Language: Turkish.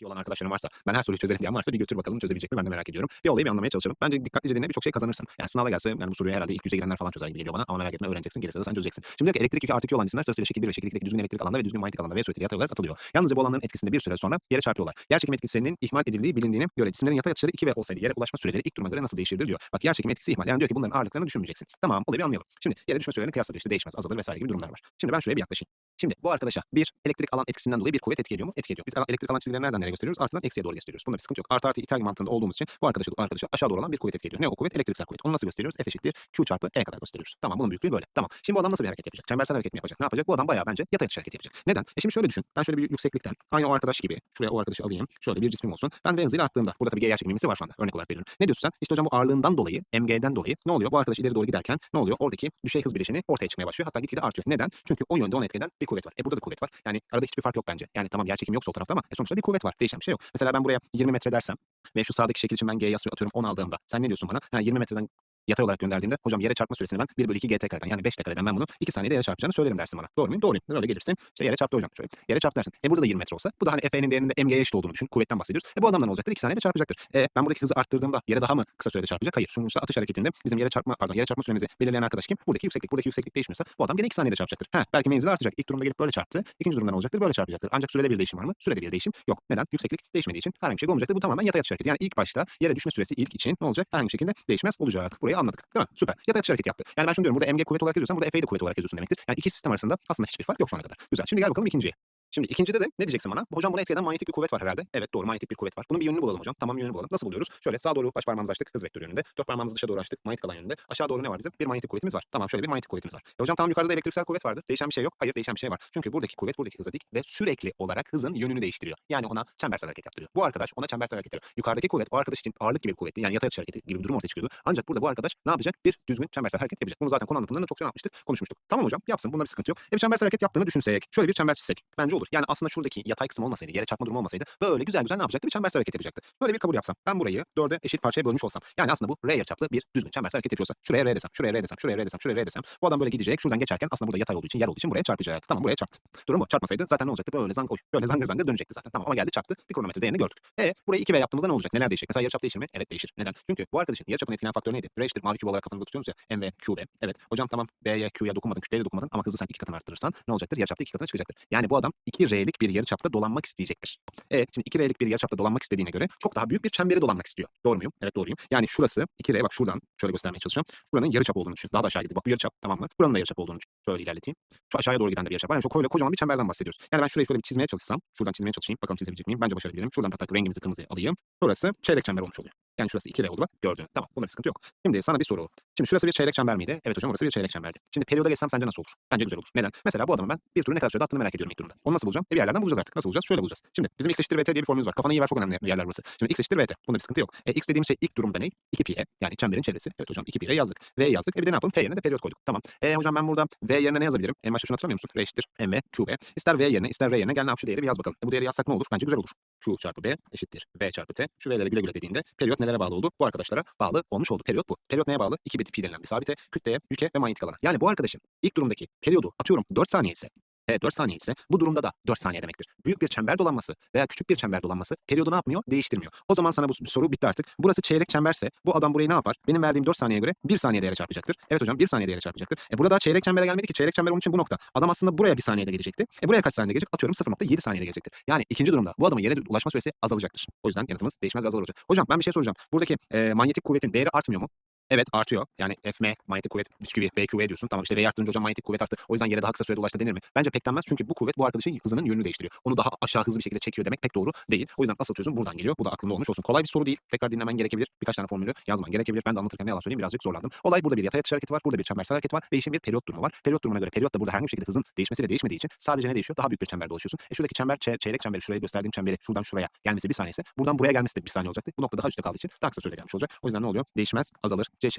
iyi olan arkadaşlarım varsa, ben her soruyu çözerim diyen varsa bir götür bakalım çözebilecek mi ben de merak ediyorum. Bir olayı bir anlamaya çalışalım. Bence dikkatlice dinle birçok şey kazanırsın. Yani sınava gelse yani bu soruyu herhalde ilk yüze girenler falan çözer gibi geliyor bana ama merak etme öğreneceksin gelirse de sen çözeceksin. Şimdi diyor ki elektrik yükü artı 2 olan cisimler sırasıyla şekil 1 ve şekil 2'deki düzgün elektrik alanda ve düzgün manyetik alanda V sürekli yatay olarak atılıyor. Yalnızca bu alanların etkisinde bir süre sonra yere çarpıyorlar. Yer çekimi etkisinin ihmal edildiği bilindiğine göre cisimlerin yatay atışları 2 V olsaydı yere ulaşma süreleri ilk duruma göre nasıl değişirdi diyor. Bak yer çekimi etkisi ihmal. Yani diyor ki bunların ağırlıklarını düşünmeyeceksin. Tamam olayı bir anlayalım. Şimdi yere düşme sürelerini kıyasla işte değişmez, azalır vesaire gibi durumlar var. Şimdi ben şuraya bir yaklaşayım. Şimdi bu arkadaşa bir elektrik alan etkisinden dolayı bir kuvvet etki ediyor mu? Etki ediyor. Biz elektrik alan çizgileri nereden nereye gösteriyoruz? Artıdan eksiye doğru gösteriyoruz. Bunda bir sıkıntı yok. Artı artı iter mantığında olduğumuz için bu arkadaşa, arkadaşa aşağı doğru olan bir kuvvet etki ediyor. Ne o kuvvet? Elektriksel kuvvet. Onu nasıl gösteriyoruz? F eşittir Q çarpı E kadar gösteriyoruz. Tamam bunun büyüklüğü böyle. Tamam. Şimdi bu adam nasıl bir hareket yapacak? Çembersel hareket mi yapacak? Ne yapacak? Bu adam bayağı bence yatay atış hareketi yapacak. Neden? E şimdi şöyle düşün. Ben şöyle bir yükseklikten aynı o arkadaş gibi şuraya o arkadaşı alayım. Şöyle bir cismim olsun. Ben V hızıyla arttığımda burada tabii G yer çekimimizi var şu anda. Örnek olarak veriyorum. Ne diyorsun sen? İşte hocam bu ağırlığından dolayı MG'den dolayı ne oluyor? Bu arkadaş ileri doğru giderken ne oluyor? Oradaki düşey hız bileşeni ortaya çıkmaya başlıyor. Hatta gitgide artıyor. Neden? Çünkü o yönde onu etkileyen bir kuvvet var. E burada da kuvvet var. Yani arada hiçbir fark yok bence. Yani tamam yer çekimi yok sol tarafta ama e sonuçta bir kuvvet var. Değişen bir şey yok. Mesela ben buraya 20 metre dersem ve şu sağdaki şekil için ben G'ye atıyorum 10 aldığımda sen ne diyorsun bana? Ha, 20 metreden yatay olarak gönderdiğimde hocam yere çarpma süresini ben 1 bölü 2 GT kareden yani 5 kareden ben bunu 2 saniyede yere çarpacağını söylerim dersin bana. Doğru muyum? Doğruyum. Öyle gelirsin. İşte yere çarptı hocam. Şöyle. Yere çarptı dersin. E burada da 20 metre olsa bu da hani F'nin değerinin MG'ye eşit olduğunu düşün. Kuvvetten bahsediyoruz. E bu adamdan olacaktır? 2 saniyede çarpacaktır. E ben buradaki hızı arttırdığımda yere daha mı kısa sürede çarpacak? Hayır. Sonuçta atış hareketinde bizim yere çarpma pardon yere çarpma süremizi belirleyen arkadaş kim? Buradaki yükseklik. Buradaki yükseklik değişmiyorsa bu adam gene 2 saniyede çarpacaktır. Ha, belki menzili artacak. İlk durumda gelip böyle çarptı. İkinci durumda ne olacaktır? Böyle çarpacaktır. Ancak sürede bir değişim var mı? Sürede bir değişim yok. Neden? Yükseklik değişmediği için herhangi bir şey olmayacaktır. Bu tamamen yatay atış hareketi. Yani ilk başta yere düşme süresi ilk için ne olacak? Herhangi bir şekilde değişmez olacak. Burayı anladık. Değil mi? Süper. Yatay atış hareketi yaptı. Yani ben şunu diyorum. Burada MG kuvvet olarak yazıyorsam burada F'yi de kuvvet olarak yazıyorsun demektir. Yani iki sistem arasında aslında hiçbir fark yok şu ana kadar. Güzel. Şimdi gel bakalım ikinciye. Şimdi ikincide de ne diyeceksin bana? Hocam bunu etkileyen manyetik bir kuvvet var herhalde. Evet doğru manyetik bir kuvvet var. Bunun bir yönünü bulalım hocam. Tamam yönünü bulalım. Nasıl buluyoruz? Şöyle sağa doğru baş parmağımızı açtık hız vektörü yönünde. Dört parmağımızı dışa doğru açtık manyetik alan yönünde. Aşağı doğru ne var bizim? Bir manyetik kuvvetimiz var. Tamam şöyle bir manyetik kuvvetimiz var. E hocam tamam yukarıda da elektriksel kuvvet vardı. Değişen bir şey yok. Hayır değişen bir şey var. Çünkü buradaki kuvvet buradaki hıza dik ve sürekli olarak hızın yönünü değiştiriyor. Yani ona çembersel hareket yaptırıyor. Bu arkadaş ona çembersel hareket yapıyor. Yukarıdaki kuvvet o arkadaş için ağırlık gibi bir kuvvetti. Yani yatay atış hareketi gibi bir durum ortaya çıkıyordu. Ancak burada bu arkadaş ne yapacak? Bir düzgün çembersel hareket yapacak. Bunu zaten konu anlatımlarında çok şey yapmıştık, konuşmuştuk. Tamam hocam yapsın. Bunda bir sıkıntı yok. E bir çembersel hareket yaptığını düşünsek. Şöyle bir çember çizsek. Bence olur. Yani aslında şuradaki yatay kısım olmasaydı, yere çarpma durumu olmasaydı böyle güzel güzel ne yapacaktı? Bir çembersel hareket yapacaktı. Şöyle bir kabul yapsam. Ben burayı dörde eşit parçaya bölmüş olsam. Yani aslında bu R yarıçaplı bir düzgün çembersel hareket yapıyorsa. Şuraya R desem, şuraya R desem, şuraya R desem, şuraya R desem. Bu adam böyle gidecek. Şuradan geçerken aslında burada yatay olduğu için, yer olduğu için buraya çarpacak. Tamam buraya çarptı. Durum bu. Çarpmasaydı zaten ne olacaktı? Böyle zang oy, böyle zangır zangır dönecekti zaten. Tamam ama geldi çarptı. Bir kronometre değerini gördük. E burayı 2V yaptığımızda ne olacak? Neler değişecek? Mesela yarıçap değişir mi? Evet değişir. Neden? Çünkü bu arkadaşın yarıçapını etkileyen faktör neydi? R eşittir mavi küp olarak kafanızda tutuyorsunuz ya. M ve Q ve. Evet. Hocam tamam B'ye Q'ya dokunmadın, kütleye de dokunmadın ama hızı sen iki katına arttırırsan ne olacaktır? Yarıçapta iki katına çıkacaktır. Yani bu adam 2R'lik bir yarıçapta dolanmak isteyecektir. E şimdi 2R'lik bir yarıçapta dolanmak istediğine göre çok daha büyük bir çemberi dolanmak istiyor. Doğru muyum? Evet doğruyum. Yani şurası 2R bak şuradan şöyle göstermeye çalışacağım. Buranın yarıçap olduğunu düşün. Daha da aşağı gidiyor. Bak bu yarıçap tamam mı? Buranın da yarıçap olduğunu düşün. Şöyle ilerleteyim. Şu aşağıya doğru giden de bir yarıçap var. Yani çok öyle kocaman bir çemberden bahsediyoruz. Yani ben şurayı şöyle bir çizmeye çalışsam. Şuradan çizmeye çalışayım. Bakalım çizebilecek miyim? Bence başarabilirim. Şuradan hatta rengimizi kırmızıya alayım. Burası çeyrek çember olmuş oluyor. Yani şurası 2R oldu gördün. Tamam bunda bir sıkıntı yok. Şimdi sana bir soru. Şimdi şurası bir çeyrek çember miydi? Evet hocam orası bir çeyrek çemberdi. Şimdi periyoda geçsem sence nasıl olur? Bence güzel olur. Neden? Mesela bu adamı ben bir turu ne kadar sürede attığını merak ediyorum ilk turunda. Onu nasıl bulacağım? E bir yerlerden bulacağız artık. Nasıl bulacağız? Şöyle bulacağız. Şimdi bizim x eşittir vt diye bir formülümüz var. Kafana iyi ver çok önemli yerler burası. Şimdi x eşittir vt. Bunda bir sıkıntı yok. E, x dediğim şey ilk durumda ne? 2 pi e. Yani çemberin çevresi. Evet hocam 2 pi e yazdık. V yazdık. E bir de ne yapalım? T yerine de periyot koyduk. Tamam. E hocam ben burada V yerine ne yazabilirim? En başta şunu hatırlamıyor musun? R eşittir m q b. İster V yerine ister R yerine gel ne yap şu değeri bir yaz bakalım. E, bu değeri yazsak ne olur? Bence güzel olur. Q çarpı B eşittir V çarpı T. Şu V'lere güle güle dediğinde periyot nelere bağlı oldu? Bu arkadaşlara bağlı olmuş oldu. Periyot bu. Periyot neye bağlı? 2 bit pi denilen bir sabite, kütleye, yüke ve manyetik alana. Yani bu arkadaşın ilk durumdaki periyodu atıyorum 4 saniye ise e 4 saniye ise bu durumda da 4 saniye demektir. Büyük bir çember dolanması veya küçük bir çember dolanması periyodu ne yapmıyor? Değiştirmiyor. O zaman sana bu soru bitti artık. Burası çeyrek çemberse bu adam burayı ne yapar? Benim verdiğim 4 saniyeye göre 1 saniyede yere çarpacaktır. Evet hocam 1 saniyede yere çarpacaktır. E burada çeyrek çembere gelmedi ki. Çeyrek çember onun için bu nokta. Adam aslında buraya 1 saniyede gelecekti. E buraya kaç saniyede gelecek? Atıyorum 0.7 saniyede gelecektir. Yani ikinci durumda bu adamın yere ulaşma süresi azalacaktır. O yüzden yanıtımız değişmez ve azalır olacak. Hocam ben bir şey soracağım. Buradaki e, manyetik kuvvetin değeri artmıyor mu? Evet artıyor. Yani Fm manyetik kuvvet bisküvi BQV diyorsun. Tamam işte V arttırınca hocam manyetik kuvvet arttı. O yüzden yere daha kısa sürede ulaştı denir mi? Bence pek denmez çünkü bu kuvvet bu arkadaşın hızının yönünü değiştiriyor. Onu daha aşağı hızlı bir şekilde çekiyor demek pek doğru değil. O yüzden asıl çözüm buradan geliyor. Bu da aklında olmuş olsun. Kolay bir soru değil. Tekrar dinlemen gerekebilir. Birkaç tane formülü yazman gerekebilir. Ben de anlatırken ne yalan söyleyeyim birazcık zorlandım. Olay burada bir yatay atış hareketi var. Burada bir çembersel hareket var. Değişen bir periyot durumu var. Periyot durumuna göre periyot da burada herhangi bir şekilde hızın değişmesiyle değişmediği için sadece ne değişiyor? Daha büyük bir çemberde dolaşıyorsun. E şuradaki çember çe- çeyrek çemberi şuraya gösterdiğim çemberi şuradan şuraya gelmesi bir saniyesi. Buradan buraya gelmesi de bir saniye olacaktı. Bu nokta daha üstte kaldığı için daha kısa sürede gelmiş olacak. O yüzden ne oluyor? Değişmez, azalır. 这是